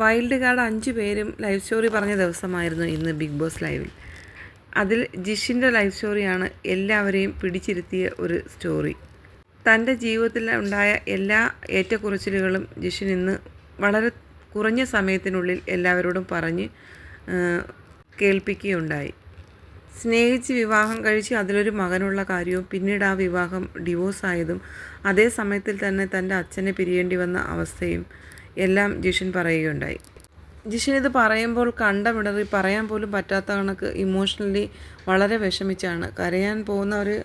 Wild card അഞ്ച് പേരും live story പറഞ്ഞ ദിവസമായിരുന്നു ഇന്ന് ബിഗ് ബോസ് ലൈവിൽ. അതിൽ ജിഷിന്റെ ലൈവ് സ്റ്റോറിയാണ് എല്ലാവരെയും പിടിച്ചിരുത്തിയ ഒരു സ്റ്റോറി. തന്റെ ജീവിതത്തിൽ ഉണ്ടായ എല്ലാ ഏറ്റക്കുറച്ചിലുകളും ജിഷിൻ ഇന്ന് വളരെ കുറഞ്ഞ സമയത്തിനുള്ളിൽ എല്ലാവരോടും പറഞ്ഞ് കേൾപ്പിക്കുകയുണ്ടായി. സ്നേഹിച്ച് വിവാഹം കഴിച്ച് അതിലൊരു മകനുള്ള കാര്യവും പിന്നീട് ആ വിവാഹം ഡിവോഴ്സായതും അതേ സമയത്തിൽ തന്നെ തന്റെ അച്ഛനെ പിരിയേണ്ടി വന്ന അവസ്ഥയും എല്ലാം ജിഷൻ പറയുകയുണ്ടായി. ജിഷൻ ഇത് പറയുമ്പോൾ കണ്ടമിടറി പറയാൻ പോലും പറ്റാത്ത കണക്ക് ഇമോഷണലി വളരെ വിഷമിച്ചാണ്. കരയാൻ പോകുന്ന ഒരു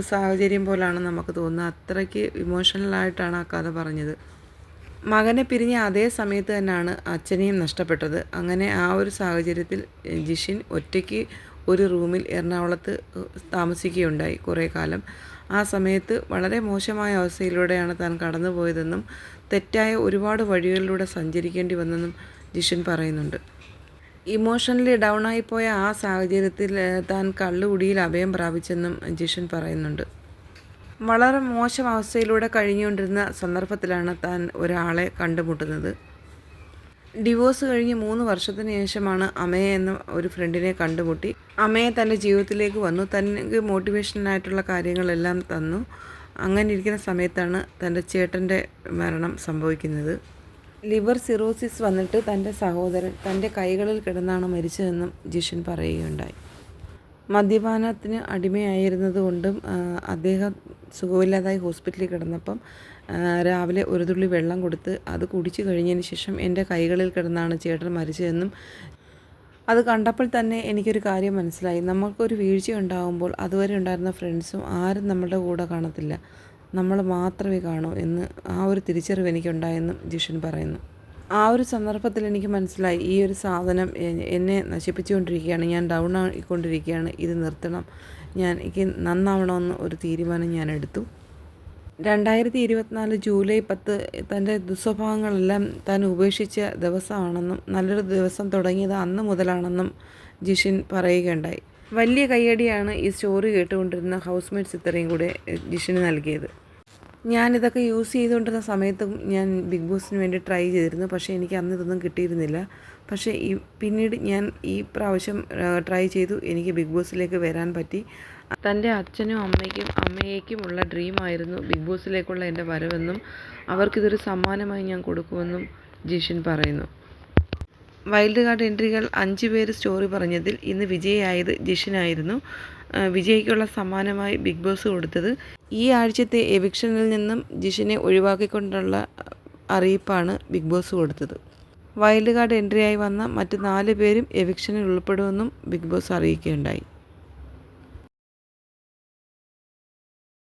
സാഹചര്യം പോലാണ് നമുക്ക് തോന്നുന്നത്. അത്രയ്ക്ക് ഇമോഷണലായിട്ടാണ് ആ കഥ പറഞ്ഞത്. മകനെ പിരിഞ്ഞ അതേ സമയത്ത് തന്നെയാണ് അച്ഛനെയും നഷ്ടപ്പെട്ടത്. അങ്ങനെ ആ ഒരു സാഹചര്യത്തിൽ ജിഷിൻ ഒറ്റയ്ക്ക് ഒരു റൂമിൽ എറണാകുളത്ത് താമസിക്കുകയുണ്ടായി കുറേ കാലം. ആ സമയത്ത് വളരെ മോശമായ അവസ്ഥയിലൂടെയാണ് താൻ കടന്നുപോയതെന്നും തെറ്റായ ഒരുപാട് വഴികളിലൂടെ സഞ്ചരിക്കേണ്ടി വന്നെന്നും ജിഷൻ പറയുന്നുണ്ട്. ഇമോഷണലി ഡൗൺ ആയിപ്പോയ ആ സാഹചര്യത്തിൽ താൻ കള്ളുകുടിയിൽ അഭയം പ്രാപിച്ചെന്നും ജിഷൻ പറയുന്നുണ്ട്. വളരെ മോശം അവസ്ഥയിലൂടെ കഴിഞ്ഞുകൊണ്ടിരുന്ന സന്ദർഭത്തിലാണ് താൻ ഒരാളെ കണ്ടുമുട്ടുന്നത്. ഡിവോഴ്സ് കഴിഞ്ഞ് മൂന്ന് വർഷത്തിന് ശേഷമാണ് അമയെ എന്ന ഒരു ഫ്രണ്ടിനെ കണ്ടുമുട്ടി. അമയെ തന്റെ ജീവിതത്തിലേക്ക് വന്നു. തനിക്ക് മോട്ടിവേഷനായിട്ടുള്ള കാര്യങ്ങളെല്ലാം തന്നു. അങ്ങനെ ഇരിക്കുന്ന സമയത്താണ് തന്റെ ചേട്ടന്റെ മരണം സംഭവിക്കുന്നത്. ലിവർ സിറോസിസ് വന്നിട്ട് തന്റെ സഹോദരൻ തന്റെ കൈകളിൽ കിടന്നാണ് മരിച്ചതെന്നും ജിഷൻ പറയുകയുണ്ടായി. മദ്യപാനത്തിന് അടിമയായിരുന്നതുകൊണ്ടും അദ്ദേഹം സുഖമില്ലാതായി ഹോസ്പിറ്റലിൽ കിടന്നപ്പം രാവിലെ ഒരു തുള്ളി വെള്ളം കൊടുത്ത് അത് കുടിച്ചു കഴിഞ്ഞതിന് ശേഷം എന്റെ കൈകളിൽ കിടന്നാണ് ചേട്ടൻ മരിച്ചതെന്നും അത് കണ്ടപ്പോൾ തന്നെ എനിക്കൊരു കാര്യം മനസ്സിലായി. നമുക്കൊരു വീഴ്ച ഉണ്ടാകുമ്പോൾ അതുവരെ ഉണ്ടായിരുന്ന ഫ്രണ്ട്സും ആരും നമ്മളുടെ കൂടെ കാണത്തില്ല. നമ്മൾ മാത്രമേ കാണൂ എന്ന് ആ ഒരു തിരിച്ചറിവ് എനിക്കുണ്ടായെന്നും ജിഷൻ പറയുന്നു. ആ ഒരു സന്ദർഭത്തിൽ എനിക്ക് മനസ്സിലായി ഈ ഒരു സാധനം എന്നെ നശിപ്പിച്ചുകൊണ്ടിരിക്കുകയാണ് ഞാൻ ഡൗൺ ആയിക്കൊണ്ടിരിക്കുകയാണ് ഇത് നിർത്തണം. ഞാൻ എനിക്ക് നന്നാവണമെന്ന് ഒരു തീരുമാനം ഞാൻ എടുത്തു. രണ്ടായിരത്തി ഇരുപത്തിനാല് ജൂലൈ പത്ത് തന്റെ ദുസ്വഭാവങ്ങളെല്ലാം താൻ ഉപേക്ഷിച്ച ദിവസമാണെന്നും നല്ലൊരു ദിവസം തുടങ്ങിയത് അന്ന് മുതലാണെന്നും ജിഷിൻ പറയുകയുണ്ടായി. വലിയ കയ്യടിയാണ് ഈ സ്റ്റോറി കേട്ടുകൊണ്ടിരുന്ന ഹൗസ്മേറ്റ്സ് ഇത്രയും കൂടെ ജിഷിന് നൽകിയത്. ഞാനിതൊക്കെ യൂസ് ചെയ്തുകൊണ്ടിരുന്ന സമയത്തും ഞാൻ ബിഗ് ബോസിന് വേണ്ടി ട്രൈ ചെയ്തിരുന്നു. പക്ഷേ എനിക്ക് അന്ന് ഇതൊന്നും കിട്ടിയിരുന്നില്ല. പക്ഷേ ഈ പിന്നീട് ഞാൻ ഈ പ്രാവശ്യം ട്രൈ ചെയ്തു. എനിക്ക് ബിഗ് ബോസിലേക്ക് വരാൻ പറ്റി. തന്റെ അച്ഛനും അമ്മയ്ക്കും അമ്മയേക്കുമുള്ള ഡ്രീമായിരുന്നു ബിഗ് ബോസിലേക്കുള്ള എന്റെ വരവെന്നും അവർക്കിതൊരു സമ്മാനമായി ഞാൻ കൊടുക്കുമെന്നും ജിഷിൻ പറയുന്നു. വൈൽഡ് കാർഡ് എൻട്രികൾ അഞ്ച് പേര് സ്റ്റോറി പറഞ്ഞതിൽ ഇന്ന് വിജയിയായത് ജിഷിനായിരുന്നു വിജയിക്കുള്ള സമ്മാനമായി ബിഗ് ബോസ് കൊടുത്തത്. ഈ ആഴ്ചത്തെ എവിക്ഷനിൽ നിന്നും ജിഷിനെ ഒഴിവാക്കിക്കൊണ്ടുള്ള അറിയിപ്പാണ് ബിഗ് ബോസ് കൊടുത്തത്. വൈൽഡ് കാർഡ് എൻട്രിയായി വന്ന മറ്റ് നാല് പേരും എവിക്ഷനിൽ ഉൾപ്പെടുമെന്നും ബിഗ് ബോസ് അറിയിക്കുകയുണ്ടായി.